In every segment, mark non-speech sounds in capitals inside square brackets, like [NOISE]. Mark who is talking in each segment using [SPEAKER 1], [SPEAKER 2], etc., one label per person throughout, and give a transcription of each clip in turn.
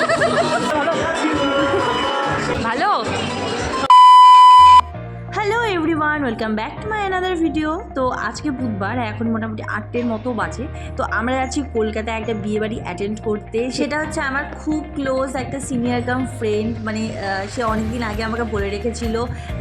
[SPEAKER 1] Oh, [LAUGHS] welcome back to my another video তো আজকে বুধবার, এখন মোটামুটি আটটের মতো বাজে। তো আমরা যাচ্ছি কলকাতায় একটা বিয়ে বাড়ি অ্যাটেন্ড করতে। সেটা হচ্ছে আমার খুব ক্লোজ একটা সিনিয়র কাম ফ্রেন্ড মানে সে অনেকদিন আগে আমাকে বলে রেখেছিল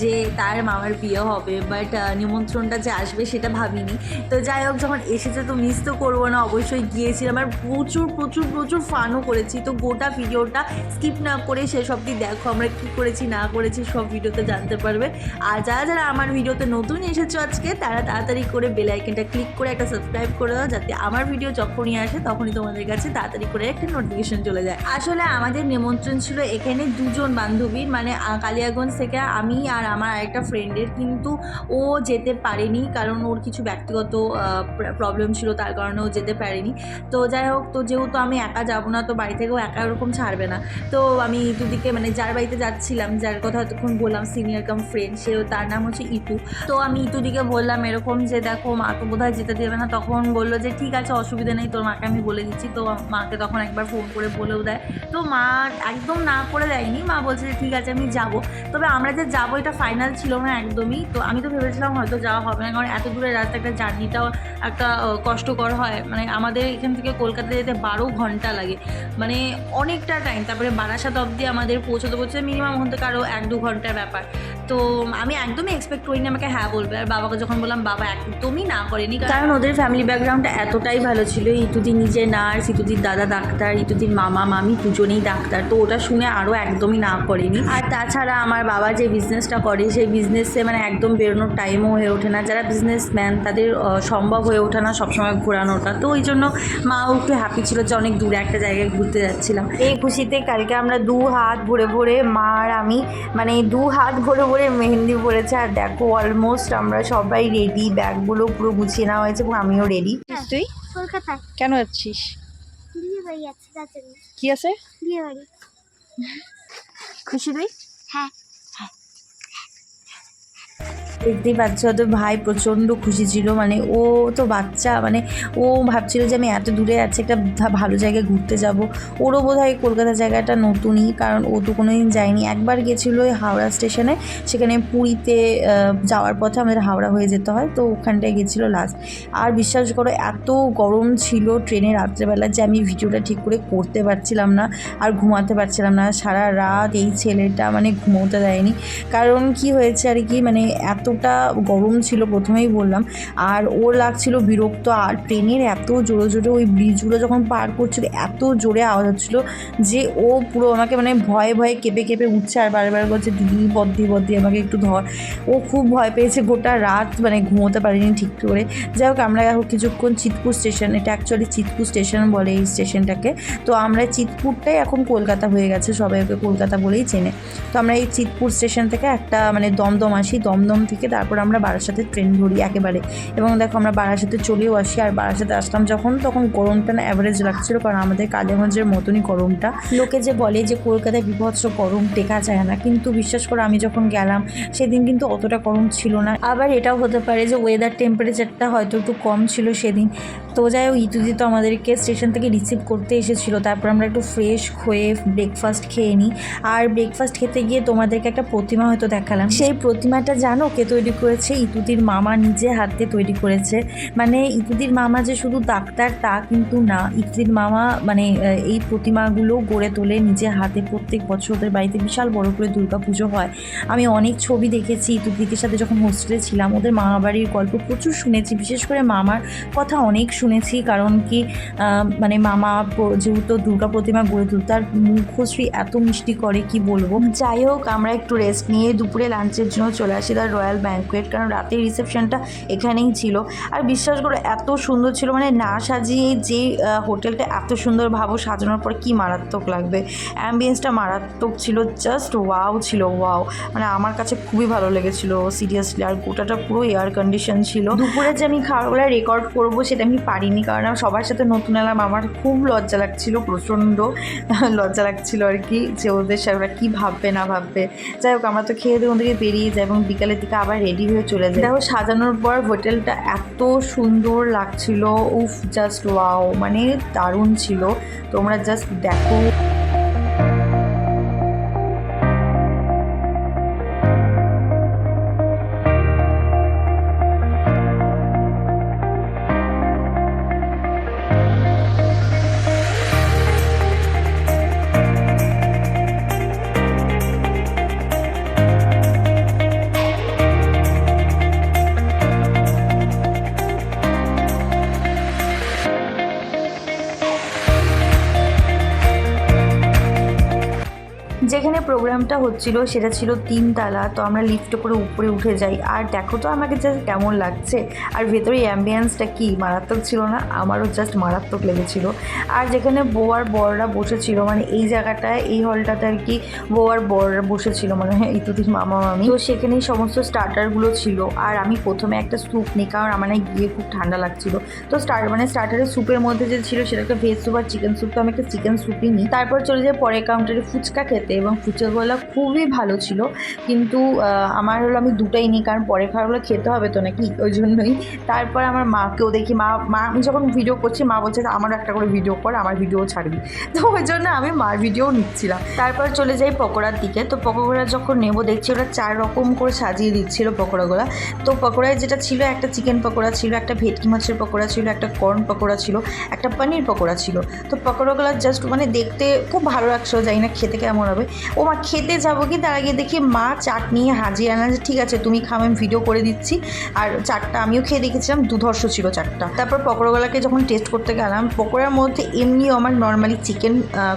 [SPEAKER 1] যে তার মামার বিয়ে হবে বাট নিমন্ত্রণটা যে আসবে সেটা ভাবিনি। তো যাই হোক, যখন এসেছে তো মিস তো করব না, অবশ্যই গিয়েছিলাম। আর প্রচুর প্রচুর প্রচুর ফানও করেছি। তো গোটা ভিডিওটা স্কিপ না করে শেষ অবধি দেখো আমরা কী করেছি, না করেছি, সব ভিডিওতে জানতে পারবে। আর যারা যারা আমার ভিডিওতে নতুন এসেছ আজকে, তারা তাড়াতাড়ি করে বেল আইকনটা ক্লিক করে একটা সাবস্ক্রাইব করে দাও, যাতে আমার ভিডিও যখনই আসে তখনই তোমাদের কাছে তাড়াতাড়ি করে একটা নোটিফিকেশন চলে যায়। আসলে আমাদের নিমন্ত্রণ ছিল এখানে দুজন বান্ধবীর মানে কালিয়াগঞ্জ থেকে আমি আর আমার আরেকটা ফ্রেন্ডের কিন্তু ও যেতে পারেনি কারণ ওর কিছু ব্যক্তিগত প্রবলেম ছিল, তার কারণে ও যেতে পারেনি। তো যাই হোক, তো যেহেতু আমি একা যাব না, তো বাড়ি থেকেও একা ওরকম ছাড়বে না। তো আমি ইতুদিকে মানে যার বাড়িতে যাচ্ছিলাম, যার কথা এতক্ষণ বললাম সিনিয়র কাম ফ্রেন্ড সেও, তার নাম হচ্ছে ইতু তো আমি ইতুদিকে বললাম এরকম যে, দেখো, মা তো বোধহয় যেতে দেবে না। তখন বলল যে, ঠিক আছে, অসুবিধা নেই, তোর মাকে আমি বলে দিচ্ছি। তো মাকে তখন একবার ফোন করে বলেও দেয়। তো মা একদম না করে দেয়নি। মা বলছে যে, ঠিক আছে, আমি যাব। তবে আমরা যে যাব, এটা ফাইনাল ছিল না একদমই। তো আমি তো ভেবেছিলাম হয়তো যাওয়া হবে না, কারণ এত দূরের রাস্তা একটা জার্নিটাও একটা কষ্টকর হয়। মানে আমাদের এখান থেকে কলকাতা যেতে বারো ঘণ্টা লাগে। মানে অনেকটা টাইম তারপরে বারাসাত অবধি আমাদের পৌঁছতে পৌঁছতে মিনিমাম ওখান থেকে আরও এক দু ঘণ্টার ব্যাপার। তো আমি একদমই এক্সপেক্ট করিনি আমাকে হ্যাঁ বলবে। আর বাবাকে যখন বললাম বাবা একদমই না করেনি। কারণ ওদের ফ্যামিলি ব্যাকগ্রাউন্ডটা এতটাই ভালো ছিল ইতুদি নিজে নার্স ইতুদির দাদা ডাক্তার ইতুদির মামা মামি দুজনেই ডাক্তার। তো ওটা শুনে আরও একদমই না করেনি। আর তাছাড়া আমার বাবা যে বিজনেসটা করে সেই বিজনেসে মানে একদম বেরোনোর টাইমও হয়ে ওঠে না। যারা বিজনেসম্যান তাদের সম্ভব হয়ে ওঠে না সবসময় ঘোরানোটা। তো ওই জন্য মাও একটু হ্যাপি ছিল যে অনেক দূরে একটা জায়গায় ঘুরতে যাচ্ছিলাম। এই খুশিতে কালকে আমরা দু হাত ভরে ভরে মা আর আমি মানে দু হাত ভরে ভরে মেহেন্দি পড়েছে আর দেখো অলমোস্ট আমরা সবাই রেডি ব্যাগগুলো পুরো গুছিয়ে নেওয়া হয়েছে এবং আমিও রেডি
[SPEAKER 2] তুই?
[SPEAKER 3] কলকাতায়।
[SPEAKER 2] কেন যাচ্ছিস? কি আছে?
[SPEAKER 1] খুশি তুই?
[SPEAKER 3] হ্যাঁ।
[SPEAKER 1] দেখতেই পাচ্ছ তো ভাই প্রচণ্ড খুশি ছিল মানে ও তো বাচ্চা মানে ও ভাবছিল যে আমি এত দূরে আছি, একটা ভালো জায়গায় ঘুরতে যাব। ওরও বোধ হয় কলকাতা জায়গাটা নতুনই, কারণ ও তো কোনো দিন যায়নি। একবার গেছিল ওই হাওড়া স্টেশনে, সেখানে পুরীতে যাওয়ার পথে আমাদের হাওড়া হয়ে যেতে হয়, তো ওখানটায় গেছিল লাস্ট আর বিশ্বাস করো, এত গরম ছিল ট্রেনে রাত্রেবেলা যে আমি ভিডিওটা ঠিক করে করতে পারছিলাম না, আর ঘুমাতে পারছিলাম না। সারা রাত এই ছেলেটা মানে ঘুমোতে দেয়নি। কারণ কি হয়েছে আর কি মানে এতটা গরম ছিল প্রথমেই বললাম। আর ও লাগছিল বিরক্ত, আর ট্রেনের এত জোরে জোরে ওই ব্রিজগুলো যখন পার করছিল, এত জোরে আওয়াজ হচ্ছিল যে ও পুরো আমাকে মানে ভয়ে ভয়ে কেঁপে কেঁপে উঠছে আর বারবার বলছে, দিদি, বদ্দি বদ্দি, আমাকে একটু ধর। ও খুব ভয় পেয়েছে, গোটা রাত মানে ঘুমোতে পারিনি ঠিক করে। যাই হোক, আমরা এখন কিছুক্ষণ চিতপুর স্টেশন, এটা অ্যাকচুয়ালি চিতপুর স্টেশন বলে এই স্টেশনটাকে। তো আমরা চিতপুরটাই এখন কলকাতা হয়ে গেছে, সবাই ওকে কলকাতা বলেই চেনে। তো আমরা এই চিতপুর স্টেশন থেকে একটা মানে দমদম আসি, দমদম থেকে তারপর আমরা বারাসাতে ট্রেন ধরি একেবারে। এবং দেখো আমরা বারাসাতে চলেও আসি, আর বারাসাতে আসলাম যখন, তখন গরমটা না অ্যাভারেজ লাগছিল, কারণ আমাদের কালিয়াগঞ্জের মতনই গরমটা। লোকে যে বলে যে কলকাতায় বিভৎস গরম টেকা যায় না। কিন্তু বিশ্বাস করে, আমি যখন গেলাম, সেদিন কিন্তু অতটা গরম ছিল না। আবার এটাও হতে পারে যে ওয়েদার টেম্পারেচারটা হয়তো একটু কম ছিল সেদিন। তো যাই হোক, ইতুদি তো আমাদেরকে স্টেশন থেকে রিসিভ করতে এসেছিল। তারপর আমরা একটু ফ্রেশ হয়ে ব্রেকফাস্ট খেয়ে নিই। আর ব্রেকফাস্ট খেতে গিয়ে তোমাদেরকে একটা প্রতিমা হয়তো দেখালাম। সেই প্রতিমাটা জানো কে তৈরি করেছে? ইতুদির মামা নিজে হাতে তৈরি করেছে। মানে ইতুদির মামা যে শুধু ডাক্তার তা কিন্তু না, ইতুদির মামা মানে এই প্রতিমাগুলো গড়ে তোলে নিজে হাতে। প্রত্যেক বছর ওদের বাড়িতে বিশাল বড় করে দুর্গা পুজো হয়। আমি অনেক ছবি দেখেছি ইতুদিকের সাথে যখন হোস্টেলে ছিলাম। ওদের মামা বাড়ির গল্প প্রচুর শুনেছি। বিশেষ করে মামার কথা অনেক শুনেছি, কারণ কি মানে মামা যেহেতু দুর্গা প্রতিমা গড়ে তুলতে তার মুখশ্রী এত মিষ্টি করে, কি বলব? যাই হোক, আমরা একটু রেস্ট নিয়ে দুপুরে লাঞ্চের জন্য চলে আসি তার রয়্যাল ব্যাঙ্কুয়েট কারণ রাতের রিসেপশনটা এখানেই ছিল। আর বিশ্বাস করে, এত সুন্দর ছিল মানে না সাজিয়ে যে হোটেলটা এত সুন্দর ভাবো, সাজানোর পর কি মারাত্মক লাগবে? অ্যাম্বিয়েন্সটা মারাত্মক ছিল জাস্ট ওয়াও ছিল ওয়াও মানে আমার কাছে খুবই ভালো লেগেছিল সিরিয়াসলি আর গোটাটা পুরো এয়ার কন্ডিশন ছিল। দুপুরে যে আমি খাবারগুলো রেকর্ড করব, সেটা আমি পারিনি কারণ সবার সাথে নতুন এলাম। আমার খুব লজ্জা লাগছিল, প্রচণ্ড লজ্জা লাগছিল আর কি যে ওদের সাথে ওরা কী ভাববে, না ভাববে। যাই হোক, আমরা তো খেয়ে দিয়ে ওদেরকে বেরিয়ে যাই এবং বিকালের দিকে আবার রেডি হয়ে চলে যাই। দেখো, সাজানোর পর হোটেলটা এত সুন্দর লাগছিল। উফ জাস্ট ওয়াও মানে দারুণ ছিল। তোমরা জাস্ট দেখো। প্রোগ্রামটা হচ্ছিল, সেটা ছিল তিনতলা, তো আমরা লিফটে করে উপরে উঠে যাই। আর দেখো তো আমাকে জাস্ট কেমন লাগছে। আর ভেতরে অ্যাম্বিয়েন্সটা কি? মারাত্মক ছিল না? আমারও জাস্ট মারাত্মক লেগেছিল। আর যেখানে বউ আর বড়রা বসেছিল মানে এই জায়গাটায়, এই হলটাতে আর কি বউ আর বড়রা বসেছিল মানে হ্যাঁ ইতুতির মামা, মামি। তো সেখানেই সমস্ত স্টার্টারগুলো ছিল। আর আমি প্রথমে একটা স্যুপ নিই, কারণ আমার গিয়ে খুব ঠান্ডা লাগছিল। তো স্টার্ট মানে স্টার্টারের স্যুপের মধ্যে যে ছিল, সেটা একটা ভেজ স্যুপ আর চিকেন স্যুপ তো আমি একটা চিকেন স্যুপই নিই। তারপর চলে যাই পরের কাউন্টারে ফুচকা খেতে এবং ফুচকাগুলো খুবই ভালো ছিল। কিন্তু আমার হলো আমি দুটাই নিই, কারণ পরে খাওয়াগুলো খেতে হবে তো নাকি? ওই জন্যই। তারপর আমার মাকেও দেখি, মা মা, আমি যখন ভিডিও করছি, মা বলছে, আমারও একটা করে ভিডিও কর, আমার ভিডিও ছাড়বি। তো ওই জন্য আমি মার ভিডিও নিচ্ছিলাম। তারপর চলে যাই পকোড়ার দিকে। তো পকোড়া যখন নেব, দেখছি ওরা চার রকম করে সাজিয়ে দিচ্ছিল পকোড়াগুলো। তো পকোড়ায় যেটা ছিল, একটা চিকেন পকোড়া ছিল, একটা ভেটকি মাছের পকোড়া ছিল, একটা কর্ন পকোড়া ছিল, একটা পনির পকোড়া ছিল। তো পকোড়াগুলো জাস্ট মানে দেখতে খুব ভালো লাগছিল, জানি না খেতে কেমন হবে। ও মা খেতে যাব কি, তার আগে দেখি মা চাট নিয়ে হাজির। আনা যে ঠিক আছে, তুমি খাও, আমি ভিডিও করে দিচ্ছি। আর চাটটা আমিও খেয়ে দেখেছিলাম, দুধর্ষ ছিল চাটটা। তারপর পকোড়াগুলোকে যখন টেস্ট করতে গেলাম, পকোড়ার মধ্যে এমনিও আমার নর্মালি চিকেন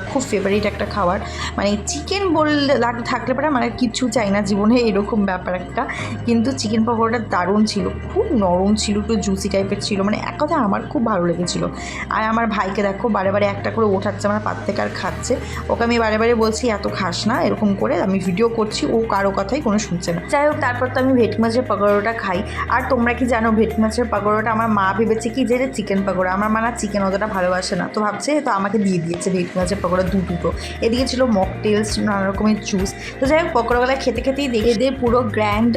[SPEAKER 1] খুব ফেভারিট একটা খাবার। মানে চিকেন বললে থাকলে পরে মানে কিচ্ছু চাই না, জীবনে এরকম ব্যাপার একটা। কিন্তু চিকেন পকোড়াটা দারুণ ছিল, খুব নরম ছিল, একটু জুসি টাইপের ছিল। মানে এক কথা আমার খুব ভালো লেগেছিলো। আর আমার ভাইকে দেখো, বারে বারে একটা করে ওঠাচ্ছে, আমার পাত থেকে আর খাচ্ছে। ওকে আমি বারে বারে বলছি, এত খাস না, এরকম করে আমি ভিডিও করছি, ও কারও কথাই কোনো শুনছে না। যাই হোক, তারপর তো আমি ভেট মাছের পকোড়াটা খাই। আর তোমরা কি জানো ভেট মাছের পকোড়াটা আমার মা ভেবেছে কি যে চিকেন পকোড়া। আমার মা না চিকেন অতটা ভালোবাসে না। তো ভাবছে, তো আমাকে দিয়ে দিয়েছে ভেট মাছের পকোড়া দু দুটো। এদিকে ছিল মকটেলস নানা রকমের জুস তো যাই হোক, পকোড়াগুলো খেতে খেতেই দেখে এদের পুরো গ্র্যান্ড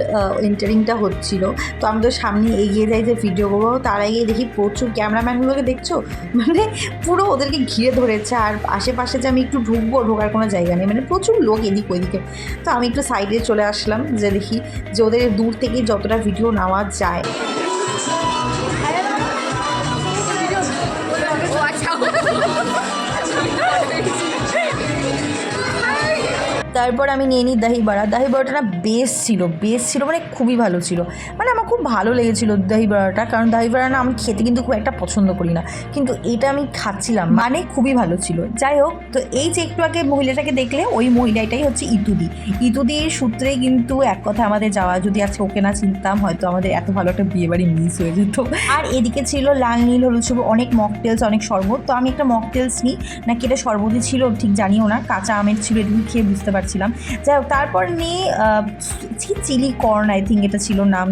[SPEAKER 1] এন্টারিংটা হচ্ছিল। তো আমি তো সামনে এগিয়ে যাই যে ভিডিও করব। তার আগে দেখি প্রচুর ক্যামেরাম্যানগুলোকে দেখছ? মানে পুরো ওদেরকে ঘিরে ধরেছে। আর আশেপাশে যে আমি একটু ঢুকবো, ঢোকার কোনো জায়গা নেই। মানে প্রচুর লোক এদিক ওইদিকে তো আমি একটু সাইডে চলে আসলাম যে দেখি যে ওদের দূর থেকে যতটা ভিডিও নেওয়া যায়। তারপর আমি নিয়ে নিই দাহি বাড়া দাহি বাড়াটা না বেশ ছিল বেশ ছিল মানে খুবই ভালো ছিল। মানে আমার খুব ভালো লেগেছিল দাহি বাড়াটা কারণ দাহি বাড়া না আমি খেতে কিন্তু খুব একটা পছন্দ করি না। কিন্তু এটা আমি খাচ্ছিলাম মানে খুবই ভালো ছিল। যাই হোক, তো এই যে একটু আগে মহিলাটাকে দেখলে, ওই মহিলাটাই হচ্ছে ইতুদি। ইতুদির সূত্রে কিন্তু এক কথা আমাদের যাওয়া, যদি আজকে ওকে না চিনতাম, হয়তো আমাদের এত ভালো একটা বিয়ে বাড়ি মিস হয়ে যেত। আর এদিকে ছিল লাল, নীল, হলুদ, সবুজ, অনেক মকটেলস অনেক শরবত। তো আমি একটা মকটেলস নিই। নাকি এটা শরবতই ছিল, ঠিক জানিও না। কাঁচা আমের ছিল, এটুকু খেয়ে বুঝতে পারছিলাম যাই হোক, তারপর নিয়ে চিলি কর্ন আই থিঙ্ক এটা ছিল নাম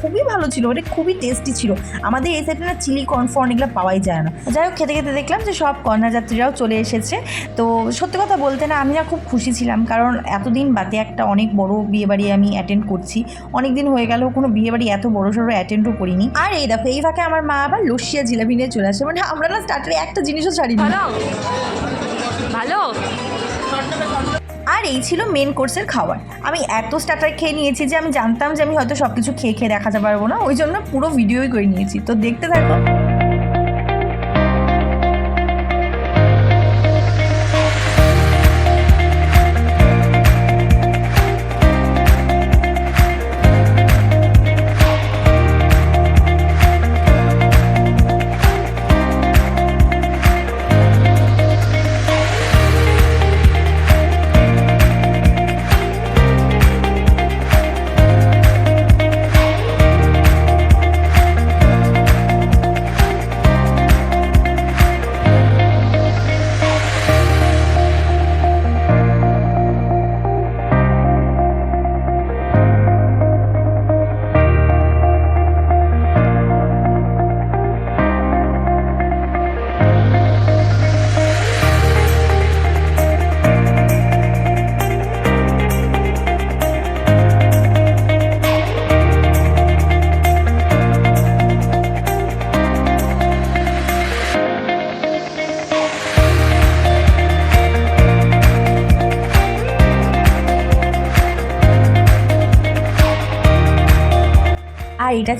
[SPEAKER 1] খুবই ভালো ছিল এটা খুবই টেস্টি ছিল। আমাদের এই সাইডে না চিলি কর্ন, ফর্ন এগুলো পাওয়াই যায় না। যাই হোক, খেতে খেতে দেখলাম যে সব কন্যাযাত্রীরাও চলে এসেছে। তো সত্যি কথা বলতে না, আমি না খুব খুশি ছিলাম, কারণ এতদিন বাদে একটা অনেক বড় বিয়ে বাড়ি আমি অ্যাটেন্ড করছি। অনেক দিন হয়ে গেল, কোনো বিয়ে বাড়ি এত বড় সড়ো অ্যাটেন্ডও করিনি। আর এই দেখো, এই ফাঁকে আমার মা আবার লস্যিয়া জিলাপি নিয়ে চলে আসে মানে আমরা না স্টার্টারে একটা জিনিসও ছাড়িনি।
[SPEAKER 2] ভালো? ভালো?
[SPEAKER 1] আর এই ছিল মেন কোর্সের খাবার। আমি এত স্টার্টার খেয়ে নিয়েছি যে আমি জানতাম যে আমি হয়তো সব কিছু খেয়ে খেয়ে দেখাতে পারব না। ওই জন্য পুরো ভিডিওই করে নিয়েছি। তো দেখতে থাকো।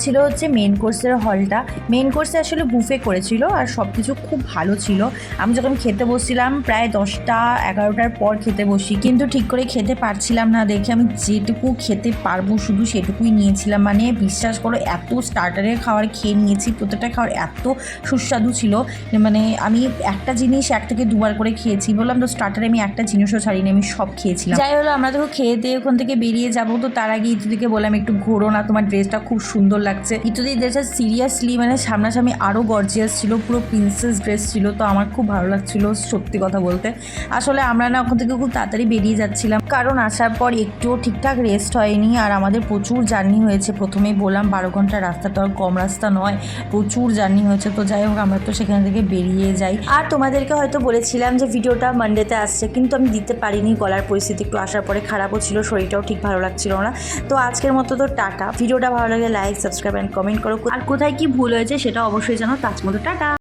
[SPEAKER 1] ছিল হচ্ছে মেন কোর্সের হলটা মেন কোর্সে আসলে বুফে করেছিল আর সব কিছু খুব ভালো ছিল। আমি যখন খেতে বসছিলাম, প্রায় দশটা, এগারোটার পর খেতে বসি। কিন্তু ঠিক করে খেতে পারছিলাম না দেখে আমি যেটুকু খেতে পারব শুধু সেটুকুই নিয়েছিলাম। মানে বিশ্বাস করো, এত স্টার্টারের খাবার খেয়ে নিয়েছি, প্রত্যেকটা খাবার এত সুস্বাদু ছিল। মানে আমি একটা জিনিস এক থেকে দুবার করে খেয়েছি। বললাম, তো স্টার্টারে আমি একটা জিনিসও ছাড়িনি, আমি সব খেয়েছিলাম। যাই হলো, আমরা তো খেয়ে দিয়ে ওখান থেকে বেরিয়ে যাব, তো তার আগে ইতুদিকে বললাম, একটু ঘোরো না, তোমার ড্রেসটা খুব সুন্দর লাগছে। ইতুদি ড্রেসটা সিরিয়াসলি মানে সামনাসামনি আরও গর্জিয়াস ছিল, পুরো প্রিন্সেস ড্রেস ছিল, তো আমার খুব ভালো লাগছিল সত্যি কথা বলতে। আসলে আমরা না ওখান থেকে খুব তাড়াতাড়ি বেরিয়ে যাচ্ছিলাম, কারণ আসার পর একটুও ঠিকঠাক রেস্ট হয়নি আর আমাদের প্রচুর জার্নি হয়েছে। প্রথমেই বললাম বারো ঘণ্টা রাস্তা তো আর কম রাস্তা নয়, প্রচুর জার্নি হয়েছে, তো যাই হোক আমরা তো সেখান থেকে বেরিয়ে যাই। আর তোমাদেরকে হয়তো বলেছিলাম যে ভিডিওটা মানডেতে আসছে, কিন্তু আমি দিতে পারিনি, গলার পরিস্থিতি একটু আসার পরে খারাপও ছিল, শরীরটাও ঠিক ভালো লাগছিল না। তো আজকের মতো তো টাটা, ভিডিওটা ভালো লাগে লাইক সাবস্ক্রাইব অ্যান্ড কমেন্ট করো। আর কোথায় কি ভুল হয়েছে সেটা অবশ্যই জানো তাজমতো টাটা!